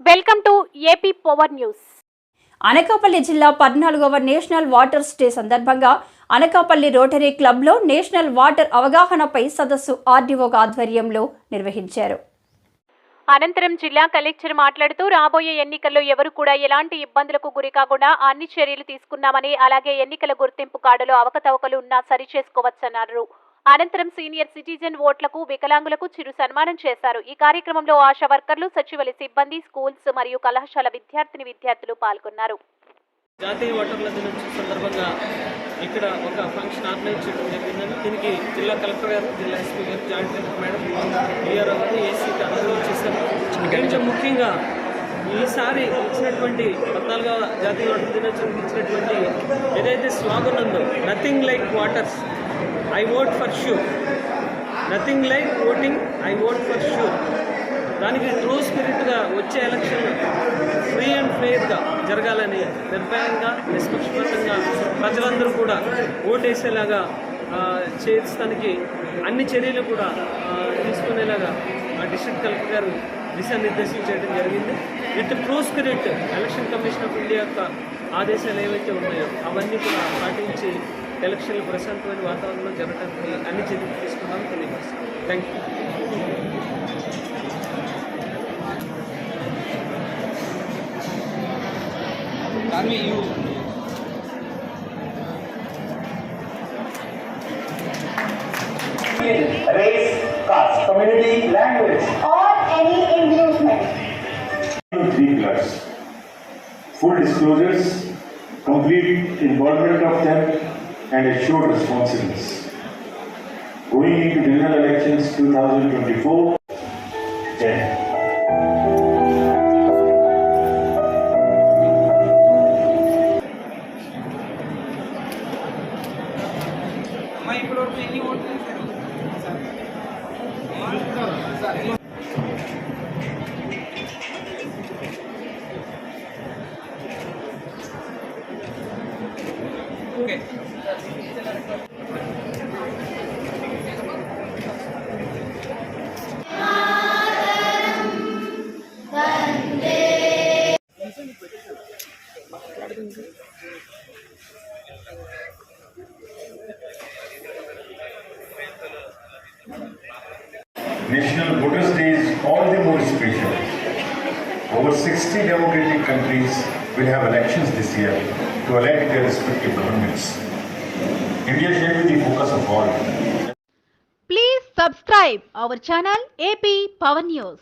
Welcome to AP power news. Anakapalli జిల్లా పద్నాలుగవ national waters day సందర్భంగా అనకాపల్లి రోటరీ క్లబ్లో నేషనల్ వాటర్ అవగాహనపై సదస్సు ఆర్డీఓ ఆధ్వర్యంలో నిర్వహించారు. అనంతరం జిల్లా కలెక్టర్ మాట్లాడుతూ రాబోయే ఎన్నికల్లో ఎవరు కూడా ఎలాంటి ఇబ్బందులకు గురి కాకుండా అన్ని చర్యలు తీసుకున్నామని అలాగే ఎన్నికల గుర్తింపు కార్డులో అవకతవకలు ఉన్నా సరిచేసుకోవచ్చన్నారు. అనంతరం సీనియర్ సిటిజన్ ఓట్లకు వికలాంగులకు చిరు సన్మానం చేశారు. ఈ కార్యక్రమంలో ఆశా వర్కర్లు సచివాలయ సిబ్బంది స్కూల్స్ మరియు కళాశాల విద్యార్థిని విద్యార్థులు పాల్గొన్నారు. జాతీయ ఓటర్ల దినోత్సవం సందర్భంగా ఇక్కడ ఒక ఫంక్షన్ ఆర్గనైజ్ చేయడం జరిగిందని దీనికి జిల్లా కలెక్టర్ గారు జిల్లా ఎస్పీ గారు జాయింట్ కలెక్టర్ మేడం డిఆర్ఓ గారు ఏసీ అందరూ ఇచ్చేసారు కొంచెం ముఖ్యంగా ఈసారి ఇచ్చినటువంటి పద్నాలుగవ జాతీయ ఓటర్ల దినోత్సవం ఇచ్చినటువంటి ఏదైతే స్లోగన్ ఉందో nothing like waters I vote for sure nothing like voting I vote for sure దానికి ట్రూ స్పిరిట్గా వచ్చే ఎలక్షన్ ఫ్రీ అండ్ ఫెయిర్గా జరగాలని నిర్భయంగా నిష్పక్షపాతంగా ప్రజలందరూ కూడా ఓటేసేలాగా చేస్తానికి అన్ని చర్యలు కూడా తీసుకునేలాగా ఆ డిస్ట్రిక్ట్ కలెక్టర్ గారు దిశానిర్దేశం చేయడం జరిగింది. With true spirit election commission of India యొక్క ఆదేశాలు ఏవైతే ఉన్నాయో అవన్నీ కూడా పాటించి ఎలక్షన్లు ప్రశాంతమైన వాతావరణంలో జరగడానికి అన్ని చర్యలు తీసుకున్నామని తెలియజేస్తాం thank you race, caste, community, language. Full disclosures, complete involvement of them, and assured responsiveness. Going into general elections 2024, Jan. National Voters' Day is all the more special. Over 60 democratic countries will have elections this year to elect their respective governments. India shall be the focus of all. Please subscribe our channel AP Power News.